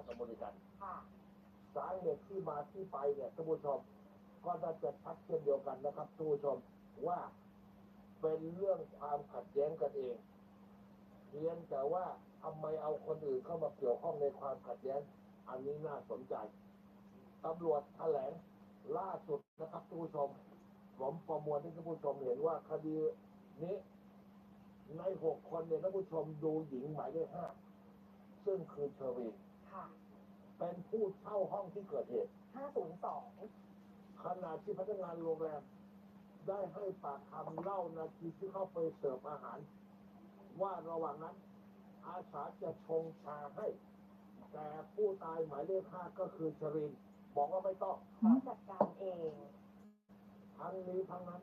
างกับบริการค่ะสาเหตุที่มาที่ไปเนี่ยท่านผู้ชมก็น่าจะชัดเช่นเดียวกันนะครับท่านผู้ชมว่าเป็นเรื่องความขัดแย้งกันเองเพียงแต่ว่าทำไมเอาคนอื่นเข้ามาเกี่ยวข้องในความขัดแย้ง อันนี้น่าสนใจตำรวจแถลงล่าสุดนะครับท่านผู้ชม ผมประมวลให้ท่านผู้ชมเห็นว่าคดีนี้ในหกคนเนี่ยท่านผู้ชมดูหญิงหมายเลขห้าซึ่งคือเชอรีน ค่ะ เป็นผู้เช่าห้องที่เกิดเหตุ 502 ขณะที่พนักงานโรงแรม ได้ให้ปากคำเล่านาทีที่เข้าไปเสิร์ฟอาหาร ว่าระหว่างนั้น อาสาจะชงชาให้ แต่ผู้ตายหมายเลขห้าก็คือชริน บอกว่าไม่ต้องขอจัดการเอง ทั้งนี้ทั้งนั้น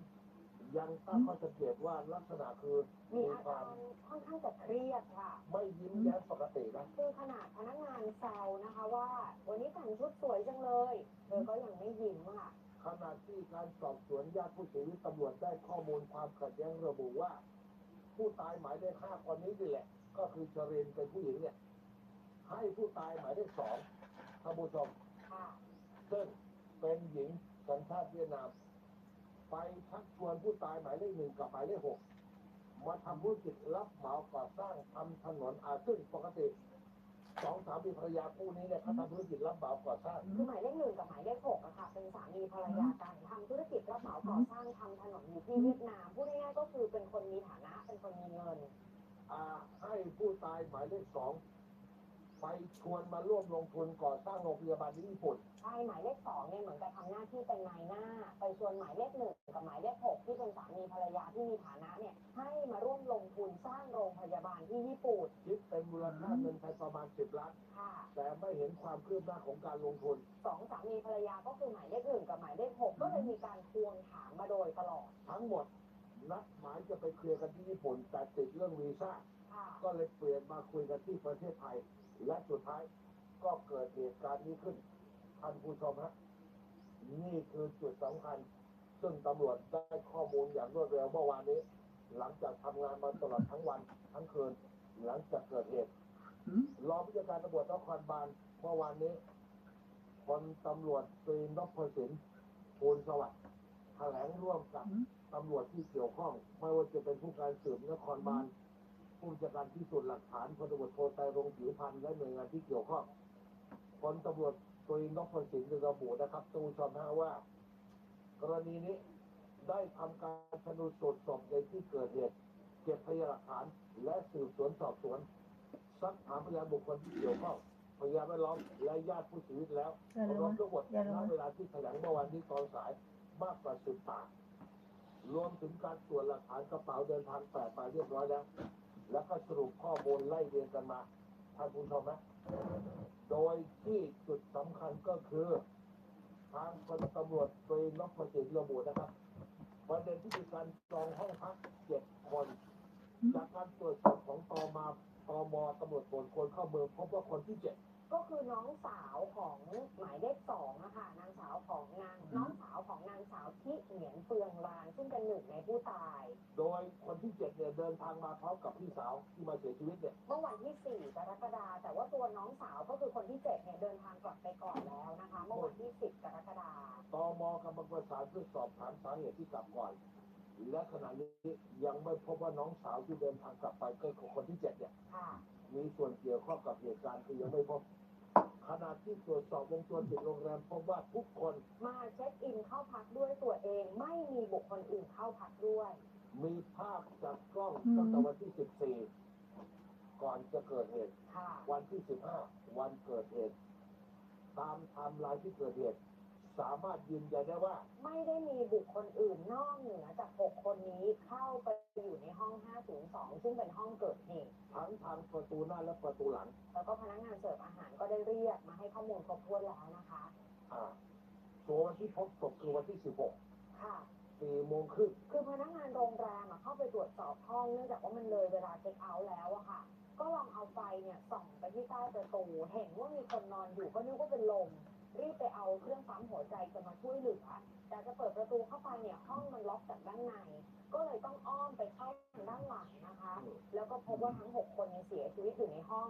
ยังตั้งข้อสังเกตว่าลักษณะคือมีมีอาควาการมค่อนข้างจะเครียดค่ะ ไม่ยิ้มแย้มปกตินะคือขนาดพนักงานแซวนะคะว่า วันนี้แต่งชุดสวยจังเลยเธอก็ยังไม่ยิ้มค่ะขณะที่การสอบสวนญาติผู้เสียชีวิตตำรวจได้ข้อมูลความขัดแย้งระบุว่า ผู้ตายหมายเลขห้าคนนี้นี่แหละ ก็คือชรินเป็นผู้หญิงเนี่ย ให้ผู้ตายหมายเลขสองท่านผู้ชมค่ะซึ่งเป็นหญิงสัญชาติเวียดนาม ไปชักชวนผู้ตายหมายเลขหนึ่งกับหมายเลขหกมาทำธุรกิจรับเหมาก่อสร้างทำถนนอาซึ่งปกติสองสามีภรรยาคู่นี้เนี่ยเขาทำธุรกิจรับเหมาก่อสร้างคือหมายเลขหนึ่งกับหมายเลขหกอะค่ะเป็นสามีภรรยากันทำธุรกิจรับเหมาก่อสร้างทำถนนอยู่ที่เวียดนามพูดง่ายๆก็คือเป็นคนมีฐานะเป็นคนมีเงินอ่าให้ผู้ตายหมายเลขสอง ไปชวนมาร่วมลงทุนก่อสร้างโรงพยาบาลที่ญี่ปุ่น ใช่หมายเลขสองเนี่ยเหมือนกับทำหน้าที่เป็นนายหน้า ไปชวนหมายเลขหนึ่งกับหมายเลขหกที่เป็นสามีภรรยาที่มีฐานะเนี่ยให้มาร่วมลงทุนสร้างโรงพยาบาลที่ญี่ปุ่นคิดเป็นมูลค่าเงินไทยประมาณ10ล้านค่ะแต่ไม่เห็นความคืบหน้าของการลงทุนสองสามีภรรยาก็คือหมายเลขหนึ่งกับหมายเลขหกก็เลยมีการทวงถามมาโดยตลอด ทั้งหมดนัดหมายจะไปเคลียร์กันที่ญี่ปุ่น แต่ติดเรื่องวีซ่าค่ะก็เลยเปลี่ยนมาคุยกันที่ประเทศไทย และสุดท้ายก็เกิดเหตุการณ์นี้ขึ้นท่านผู้ชมฮะนี่คือจุดสำคัญ ซึ่งตำรวจได้ข้อมูลอย่างรวดเร็วเมื่อวานนี้ หลังจากทำงานมาตลอดทั้งวันทั้งคืน หลังจากเกิดเหตุรองผู้จัดการตำรวจนครบาลเมื่อวานนี้พลตำรวจตรีนพสินภูลสวัสดิ์แถลงร่วมกับตำรวจที่เกี่ยวข้อง ไม่ว่าจะเป็นผู้การสืบนครบาล ผู้จัดการพิสูจน์หลักฐานพลตำรวจโทไตรรงผิวพันธ์และหน่วยงานที่เกี่ยวข้องพลตำรวจตรีนพสินระบุนะครับตูชมฮะว่า กรณีนี้ได้ทำการชนสูตรศพในที่เกิดเหตุเก็บพยานหลักฐานและสืบสวนสอบสวนซักถามพยานบุคคลที่เกี่ยวข้องพยานแวดล้อมและญาติผู้เสียชีวิตแล้วรวมทั้งหมดอย่าลืมณเวลาที่แถลงเมื่อวันที่ตอนสายมากกว่าสิบปากรวมถึงการตรวจหลักฐานกระเป๋าเดินทางแปดใบเรียบร้อยแล้ว แล้วก็สรุปข้อมูลไล่เรียงกันมาท่านผู้ชมนะโดยที่จุดสำคัญก็คือ ทางพลตำรวจตรีนพสินระบุนะครับประเด็นที่มีการจองห้องพักเจ็ดคน จากการตรวจสอบของตมาตมตำรวจตรวจคนเข้าเมืองพบว่าคนที่เจ็ดก็คือน้องสาวของหมายเลขสองอะค่ะนางสาวของนางน้องสาวของนาง เหงียนเฟืองลานซึ่งเป็นหนึ่งในผู้ตาย โดยคนที่เจ็ดเนี่ยเดินทางมาพร้อมกับพี่สาวที่มาเสียชีวิตเนี่ยเมื่อวันที่4กรกฎาคมแต่ว่าตัวน้องสาวก็คือคนที่7เนี่ยเดินทางกลับไปก่อนแล้วนะคะ เมื่อวันที่10กรกฎาคมตมกำลังประสานเพื่อสอบถามสาเหตุที่กลับก่อน และขณะนี้ยังไม่พบว่าน้องสาวที่เดินทางกลับไปก็คือคนที่เจ็ดเนี่ยค่ะมีส่วนเกี่ยวข้องกับเหตุการณ์ที่ยังไม่พบ ขณะที่ตรวจสอบวงจรปิดโรงแรมพบว่าทุกคนมาเช็คอินเข้าพักด้วยตัวเอง ไม่มีบุคคลอื่นเข้าพักด้วย มีภาพจากกล้องอืมตั้งแต่วันที่ 14 ก่อนจะเกิดเหตุ ค่ะวันที่ 15 วันเกิดเหตุ ตามไทม์ไลน์ที่เกิดเหตุ สามารถยืนยันได้ว่า ไม่ได้มีบุคคลอื่นนอกเหนือจาก 6 คนนี้เข้าไปอยู่ในห้อง 502 ซึ่งเป็นห้องเกิดเหตุทั้งทางประตูหน้าและประตูหลัง แล้วก็พนักงานเสิร์ฟอาหา รก็ได้เรียกมาให้ข้อมูลครบถ้วนแล้วนะคะอ่าตัววันที่พบศพคือวันที่ค่ะ16 4โมงครึ่งคือพนักงานโรงแรมอะเข้าไปตรวจสอบห้องเนื่องจากว่ามันเลยเวลาเช็คเอาท์แล้วอะค่ะ ก็ลองเอาไฟเนี่ยส่องไปที่ใต้ประตูเห็นว่ามีคนนอนอยู่ก็นึกว่าเป็นลมรีบไปเอาเครื่องปั๊มหัวใจจะมาช่วยเหลือแต่จะเปิดประตูเข้าไปเนี่ยห้องมันล็อกจากด้านใน ก็เลยต้องอ้อมไปเข้าทางด้านหลังนะคะ แล้วก็พบว่าทั้ง 6 คนเนี่ยเสียชีวิตอยู่ในห้อง